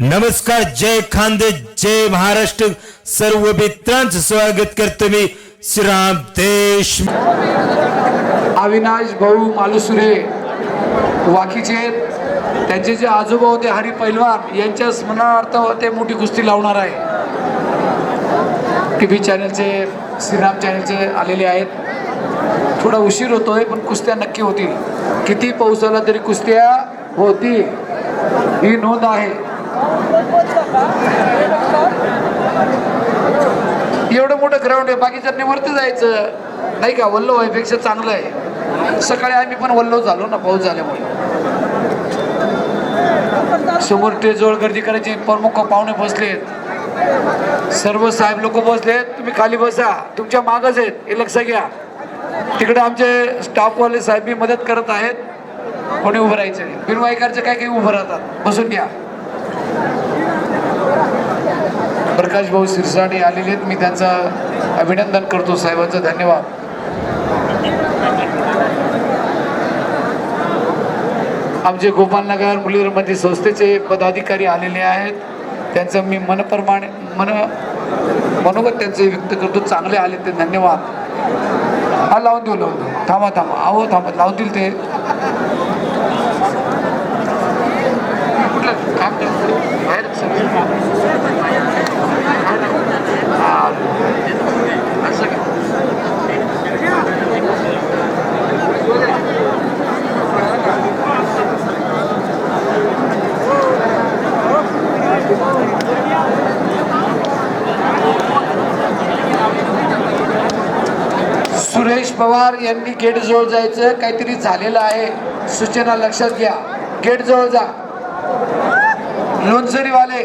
नमस्कार जय खानदे जय महाराष्ट्र. सर्व मित्रांचं स्वागत करतो मी श्रीराम देश. अविनाश भाऊ मालुसुरे वाकीचे त्यांचे जे आजोबा होते हरी पैलवान यांच्या स्मरणार्थ ते मोठी कुस्ती लावणार आहे. टी व्ही चॅनलचे श्रीराम चॅनलचे आलेले आहेत. थोडा उशीर होतोय पण कुस्त्या नक्की होतील. किती पाऊस आला तरी कुस्त्या होती ही नोंद आहे. एवढं मोठं ग्राउंड आहे बाकीच्यांनी वरती जायचं. नाही का वल्लो व्हायपेक्षा चांगलं आहे. सकाळी आम्ही पण वल्लो झालो ना पाऊस झाल्यामुळे. समोर टेजवळ गर्दी करायची प्रमुख पाहुणे बसलेत. सर्व साहेब लोक बसलेत तुम्ही खाली बसा तुमच्या मागच आहेत हे लक्ष घ्या. तिकडे आमचे स्टाफवाले साहेब मदत करत आहेत. कोणी उभं राहायचं नाही. बिनवाईकारचे काय काही उभं राहतात बसून घ्या. प्रकाश भाऊ सिरसाटे आलेले आहेत. मी त्यांचं अभिनंदन करतो. साहेबांचं धन्यवाद. आमचे गोपालनगर मुलीरमध्ये संस्थेचे पदाधिकारी आलेले आहेत. त्यांचं मी मनप्रमाणे मन मनोगत त्यांचे व्यक्त करतो. चांगले आले ते धन्यवाद. हा लावून देऊ लावून देऊ. थांबा थांबा. अहो थांबा. लावतील ते कुठलं काम नाही. बाहेर सगळं. हा. असं का? सुरेश पवार यांनी गेट जवळ जायचं काहीतरी झालेलं आहे. सूचना लक्षात घ्या. गेट जवळ जा. लोणसरीवाले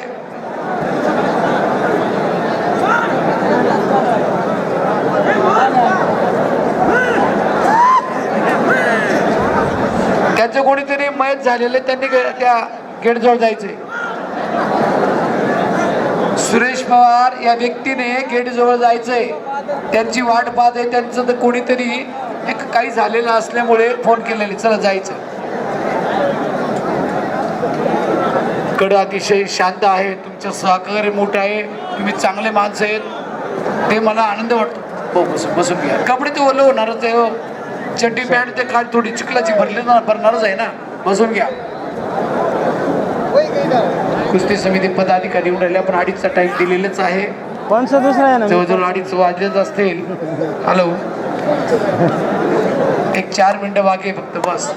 त्यांचं कोणीतरी मयत झालेलं त्यांनी त्या गेट जवळ सुरेश पवार या व्यक्तीने गेटजवळ जायचंय. त्यांची वाट पाहत आहे. त्यांचं तर कोणीतरी एक काही झालेलं असल्यामुळे फोन केलेले. चला जायचं. कड अतिशय शांत आहे. तुमचं सहकार्य मोठं आहे. तुम्ही चांगले माणसं आहेत. ते मला आनंद वाटतो. हो बसून बसून घ्या कपडे ते ओलं होणारच आहे हो. चड्डी पॅन्ट ते काल थोडी चिखलाची भरली ना भरणारच आहे ना. बसून घ्या. कुस्ती समिती पदाधिकारी येऊन राहिले आपण अडीचचा टाईम दिलेलाच आहे. दुसरा आहे ना? जवळजवळ अडीच वाजलेच असतील. हॅलो एक चार मिनिटं बाकी आहे फक्त बस.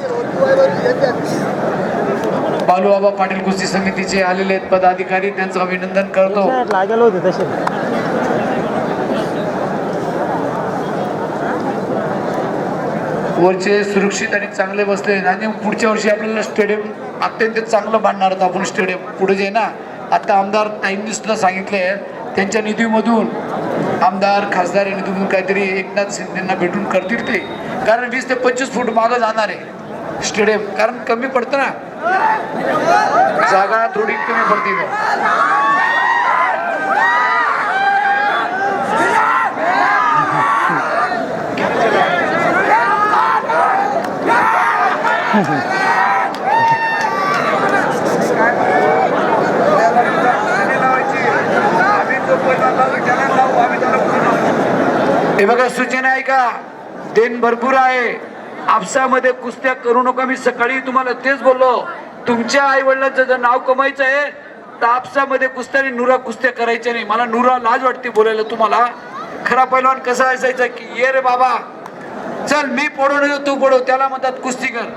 बालूबाबा पाटील कुस्ती समितीचे आलेले आहेत पदाधिकारी त्यांचं अभिनंदन करतो. लागेल होते तसे. वरचे सुरक्षित आणि चांगले बसले. आणि पुढच्या वर्षी आपल्याला स्टेडियम अत्यंत चांगलं बांधणार होतं. आपण स्टेडियम पुढे जे ना. आता आमदार टाईमनिस्टला सांगितले त्यांच्या निधीमधून आमदार खासदार या निधीमधून काहीतरी एकनाथ शिंदेंना भेटून करतील ते. कारण वीस ते पंचवीस फूट मागं जाणार आहे स्टेडियम कारण कमी पडतं ना. जागा थोडी कमी पडते इथं. हे बघा सूचना आहे का? देण भरपूर आहे. आपसामध्ये कुस्त्या करू नका. मी सकाळी तुम्हाला तेच बोललो. तुमच्या आई वडिलांचं जर नाव कमायचं आहे तर आपसामध्ये कुस्त्याने नुरा कुस्त्या करायच्या नाही. मला नुरा लाज वाटते बोलायला तुम्हाला. खरा पैलवान कसा असायचा की ये रे बाबा चल मी पडू नये तू पडू त्याला म्हणतात कुस्ती कर.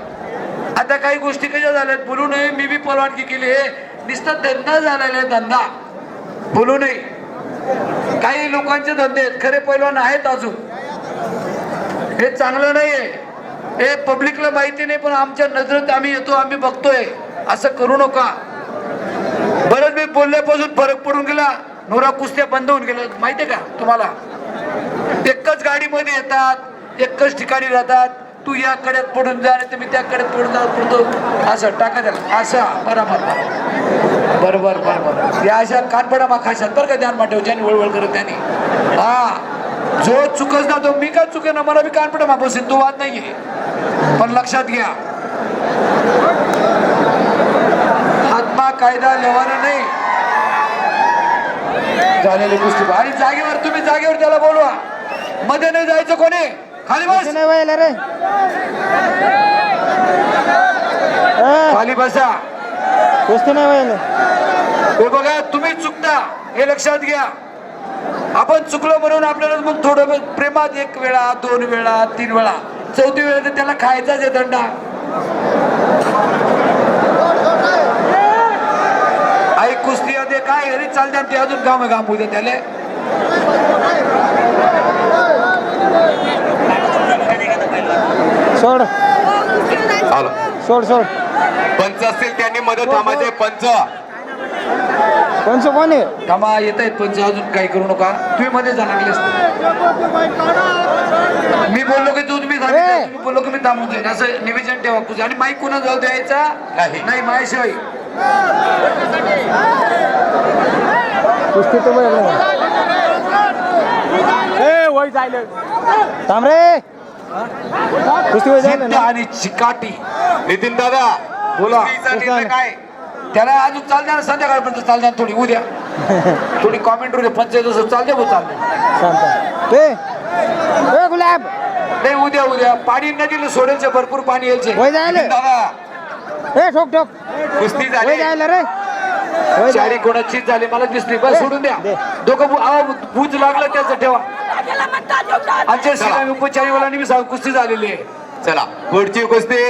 आता काही गोष्टी कशा झाल्यात? बोलू नये. मी बी परवानगी केली आहे. नुसता धंदा झालेला आहे धंदा. बोलू नये. काही लोकांचे धंदे आहेत खरे पैलवान आहेत अजून. हे चांगलं नाहीये. हे पब्लिकला माहिती नाही पण आमच्या नजरेत आम्ही येतो आम्ही बघतोय. असं करू नका. बरंच मी बोलल्यापासून फरक पडून गेला नोरा कुस्त्या बंद होऊन गेल्या. माहितीये का तुम्हाला? एकच गाडीमध्ये येतात एकच ठिकाणी राहतात. तू या कड्यात पडून जा तुम्ही तर त्या कड्यात पडून जा पडतो. असं टाका द्या असं बरोबर. बरोबर बरोबर. या अशा कानपडा मा खाशात बरं का ध्यान माठेव ज्यांनी वळवळ करत त्यांनी. हा जो चुकच ना तो मी काय चुके ना मला बी कानपडा मा बसेन तो वाद नाहीये. पण लक्षात घ्या. हातमा कायदा लेवाना नाही. झालेली कुस्ती आणि जागेवर तुम्ही जागेवर त्याला बोलवा. मध्ये नाही जायचं कोणी. खाली बस. नाही व्हायला रे. खाली बसा. कुस्ती नाही व्हायला हे बघा तुम्ही चुकता. हे लक्षात घ्या. आपण चुकलो म्हणून आपल्याला मग थोडं प्रेमात एक वेळा दोन वेळा तीन वेळा. चौथी वेळा तर त्याला खायचाच आहे दंडा आई कुस्ती दे काय घरी चालते ते अजून काम काम उद्या त्याला. सोड. आलो. सोड सोड. पंच असतील त्यांनी मदत थांबायचे पंच. कोणचं कोण आहे? थांबा येत आहेत पंच अजून काही करू नका. तुम्ही मध्ये जाणार मी बोललो की तू तुम्ही सांगितलं, ए! तुम्ही बोललो की मी थांबून जाईन. असं निवेदन ठेवा कुठे आणि माईक कोणा जाऊ द्यायचा? नाही. नाही माझ्याशिवाय. कुस्ती तर व्हायला ए वय जायला थांब रे. कुस्ती वय जायला जिद्द ना आणि चिकाटी. नितीन दादा बोला. काय? त्याला अजून चाल द्या ना संध्याकाळपर्यंत चाल द्या थोडी उद्या. थोडी कॉमेंट रू पंचायत असं चाल द्या भाऊ चाल द्या. शांत ए ए गुलाब. नाही उद्या उद्या. पाणी नदीला सोडेलचे भरपूर पाणी यायचे. दादा. ठोक ठोक. कुस्ती झाली. रे. चारी कोणाचीच झाली मला दिसली. बस सोडून द्या. दोघं बूज लागलं त्याचं ठेवा. आमच्या उपचारी वाला मी सांग कुस्ती झालेली आहे. चला पुढची कुस्ती.